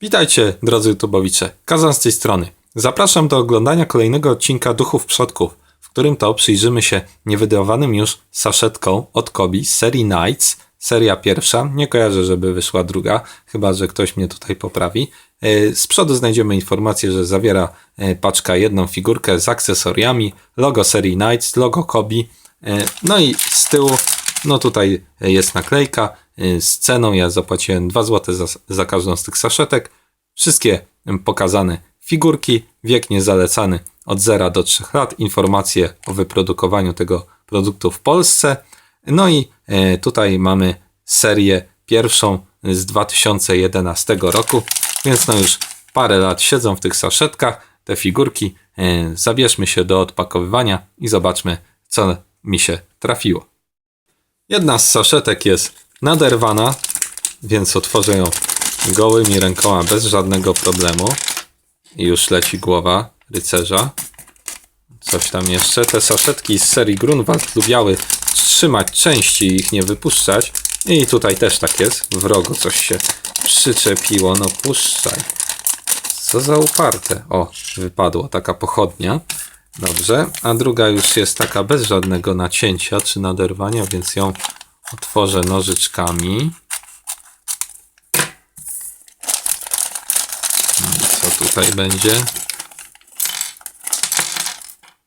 Witajcie, drodzy YouTubowicze. Kazan z tej strony. Zapraszam do oglądania kolejnego odcinka Duchów Przodków, w którym to przyjrzymy się niewydawanym już saszetką od Kobi z serii Nights. Seria pierwsza. Nie kojarzę, żeby wyszła druga, chyba że ktoś mnie tutaj poprawi. E, Z przodu znajdziemy informację, że zawiera e, paczka jedną figurkę z akcesoriami, logo serii Nights, logo Kobi. E, No i z tyłu no tutaj jest naklejka z ceną. Ja zapłaciłem 2 zł za, za każdą z tych saszetek. Wszystkie y, pokazane figurki, wiek niezalecany od 0 do 3 lat, informacje o wyprodukowaniu tego produktu w Polsce. No i y, tutaj mamy serię pierwszą z 2011 roku, więc no już parę lat siedzą w tych saszetkach te figurki. Y, Zabierzmy się do odpakowywania i zobaczmy, co mi się trafiło. Jedna z saszetek jest naderwana, więc otworzę ją gołymi rękoma bez żadnego problemu. I już leci głowa rycerza. Coś tam jeszcze. Te saszetki z serii Grunwald lubiały trzymać części i ich nie wypuszczać. I tutaj też tak jest. W rogu coś się przyczepiło. No puszczaj. Co za uparte. O, wypadło taka pochodnia. Dobrze, a druga już jest taka bez żadnego nacięcia czy naderwania, więc ją otworzę nożyczkami. Co tutaj będzie?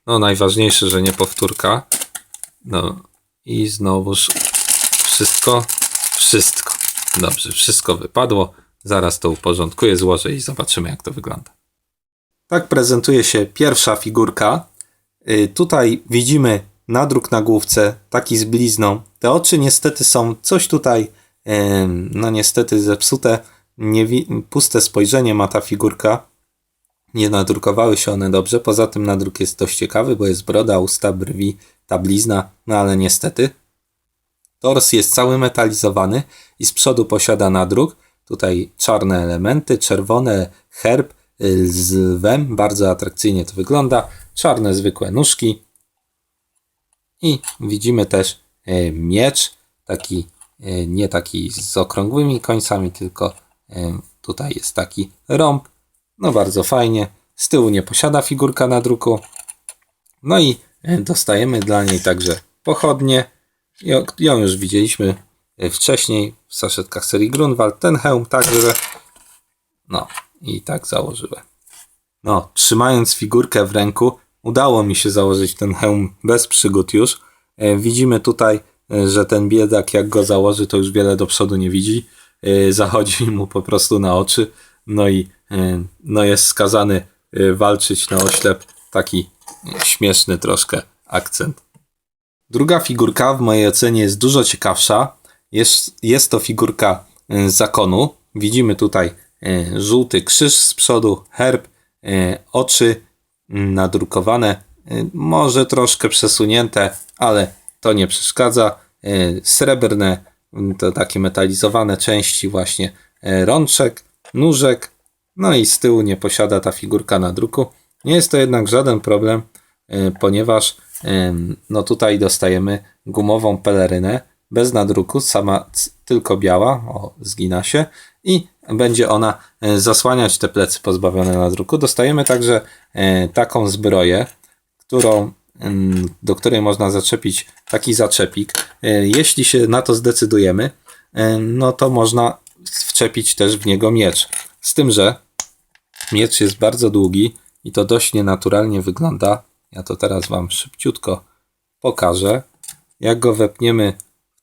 No, najważniejsze, że nie powtórka. No i znowuż wszystko, wszystko. Dobrze, wszystko wypadło. Zaraz to uporządkuję, złożę i zobaczymy, jak to wygląda. Tak prezentuje się pierwsza figurka. Y, Tutaj widzimy nadruk na główce, taki z blizną. Te oczy niestety są coś tutaj, no niestety zepsute. Nie puste spojrzenie ma ta figurka. Nie nadrukowały się one dobrze. Poza tym nadruk jest dość ciekawy, bo jest broda, usta, brwi, ta blizna, no ale niestety. Tors jest cały metalizowany i z przodu posiada nadruk. Tutaj czarne elementy, czerwone herb y, z lwem, bardzo atrakcyjnie to wygląda. Czarne zwykłe nóżki. I widzimy też e, miecz, taki e, nie taki z okrągłymi końcami, tylko e, tutaj jest taki rąb. No bardzo fajnie. Z tyłu nie posiada figurka nadruku. No i dostajemy dla niej także pochodnie. Ją, już widzieliśmy wcześniej w saszetkach serii Grunwald. Ten hełm także. No i tak założyłem. No, trzymając figurkę w ręku, udało mi się założyć ten hełm bez przygód już. E, widzimy tutaj, e, że ten biedak jak go założy, to już wiele do przodu nie widzi. E, zachodzi mu po prostu na oczy. No i no jest skazany walczyć na oślep. Taki śmieszny troszkę akcent. Druga figurka w mojej ocenie jest dużo ciekawsza. Jest, jest to figurka e, zakonu. Widzimy tutaj żółty krzyż z przodu, herb, oczy nadrukowane, e, może troszkę przesunięte, ale to nie przeszkadza. E, Srebrne, mm, to takie metalizowane części właśnie rączek, nóżek, no i z tyłu nie posiada ta figurka nadruku. Nie jest to jednak żaden problem, ponieważ no tutaj dostajemy gumową pelerynę bez nadruku, sama tylko biała, o zgina się i będzie ona e, zasłaniać te plecy pozbawione nadruku. Dostajemy także e, taką zbroję, którą, em, do której można zaczepić taki zaczepik. E, Jeśli się na to zdecydujemy, no to można wczepić też w niego miecz. Z tym, że miecz jest bardzo długi i to dość nienaturalnie wygląda. Ja to teraz Wam szybciutko pokażę. Jak go wepniemy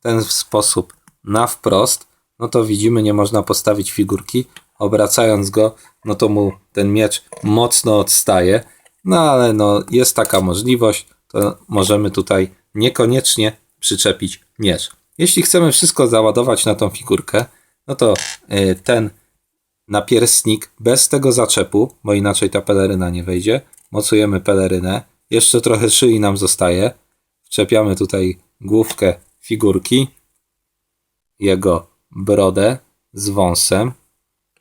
ten sposób na wprost, no to widzimy, nie można postawić figurki. Obracając go, no to mu ten miecz mocno odstaje. No ale no, jest taka możliwość, to możemy tutaj niekoniecznie przyczepić miecz. Jeśli chcemy wszystko załadować na tą figurkę, no to y, ten napierstnik bez tego zaczepu, bo inaczej ta peleryna nie wejdzie. Mocujemy pelerynę. Jeszcze trochę szyi nam zostaje. Wczepiamy tutaj główkę figurki, jego brodę z wąsem,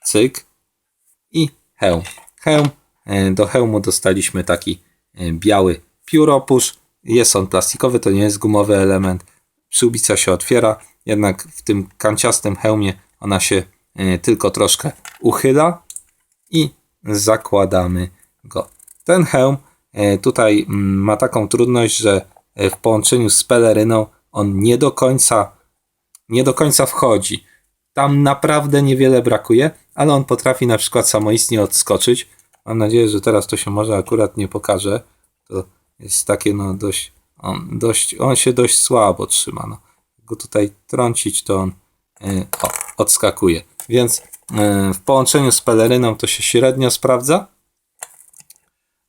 cyk i hełm. Hełm. e, Do hełmu dostaliśmy taki e, biały pióropusz. Jest on plastikowy, to nie jest gumowy element. Przyłbica się otwiera, jednak w tym kanciastym hełmie ona się e, tylko troszkę uchyla i zakładamy go. Ten hełm tutaj mm, ma taką trudność, że w połączeniu z peleryną on nie do końca nie do końca wchodzi. Tam naprawdę niewiele brakuje, ale on potrafi na przykład samoistnie odskoczyć. Mam nadzieję, że teraz to się może akurat nie pokaże. To jest takie no dość, on, dość, on się dość słabo trzyma. No. Go tutaj trącić, to on e, o, odskakuje. Więc e, w połączeniu z peleryną to się średnio sprawdza,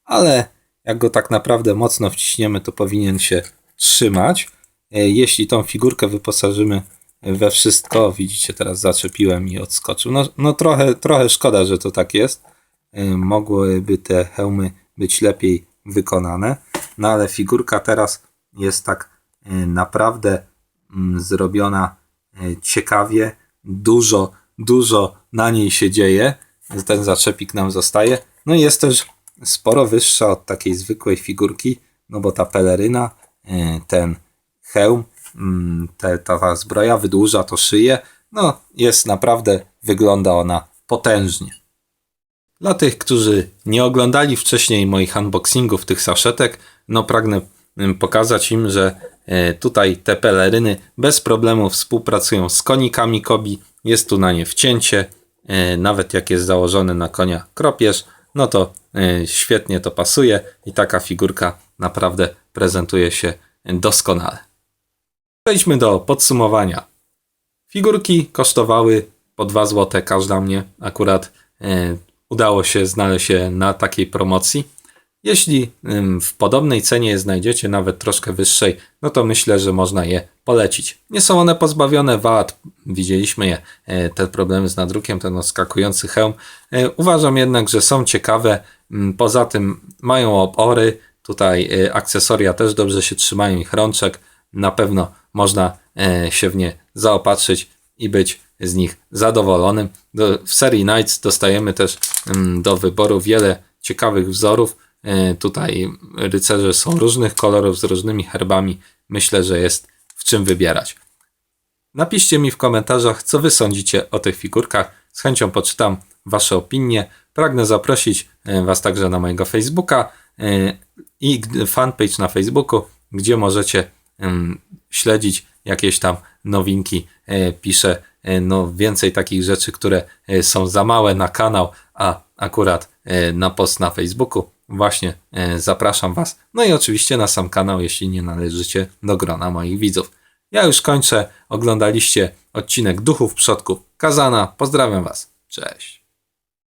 ale jak go tak naprawdę mocno wciśniemy, to powinien się trzymać. E, Jeśli tą figurkę wyposażymy we wszystko, widzicie, teraz zaczepiłem i odskoczył. No, no trochę, trochę szkoda, że to tak jest. E, Mogłyby te hełmy być lepiej wykonane, no ale figurka teraz jest tak e, naprawdę mm, zrobiona ciekawie. Dużo, dużo na niej się dzieje. Ten zaczepik nam zostaje. No i jest też sporo wyższa od takiej zwykłej figurki, no bo ta peleryna, ten hełm, mm, te, ta zbroja wydłuża to szyję. No jest naprawdę, wygląda ona potężnie. Dla tych, którzy nie oglądali wcześniej moich unboxingów tych saszetek, no pragnę ym, pokazać im, że e, tutaj te peleryny bez problemu współpracują z konikami Kobi. Jest tu na nie wcięcie, e, nawet jak jest założony na konia kropierz, no to e, świetnie to pasuje i taka figurka naprawdę prezentuje się doskonale. Przejdźmy do podsumowania. Figurki kosztowały po 2 zł każda mnie. Akurat e, udało się znaleźć je na takiej promocji. Jeśli w podobnej cenie je znajdziecie, nawet troszkę wyższej, no to myślę, że można je polecić. Nie są one pozbawione wad, widzieliśmy je, e, te problemy z nadrukiem, ten odskakujący hełm. E, Uważam jednak, że są ciekawe. Poza tym mają opory, tutaj akcesoria też dobrze się trzymają ich rączek. Na pewno można e, się w nie zaopatrzyć i być z nich zadowolonym. Do, w serii Nights dostajemy też mm, do wyboru wiele ciekawych wzorów. E, Tutaj rycerze są różnych kolorów z różnymi herbami. Myślę, że jest w czym wybierać. Napiszcie mi w komentarzach, co wy sądzicie o tych figurkach. Z chęcią poczytam wasze opinie. Pragnę zaprosić e, was także na mojego Facebooka i fanpage na Facebooku, gdzie możecie em, śledzić jakieś tam nowinki. E, Piszę e, no, więcej takich rzeczy, które e, są za małe na kanał, a akurat na post na Facebooku. Właśnie zapraszam Was. No i oczywiście na sam kanał, jeśli nie należycie do grona moich widzów. Ja już kończę. Oglądaliście odcinek Duchów Przodków Kazana. Pozdrawiam Was. Cześć.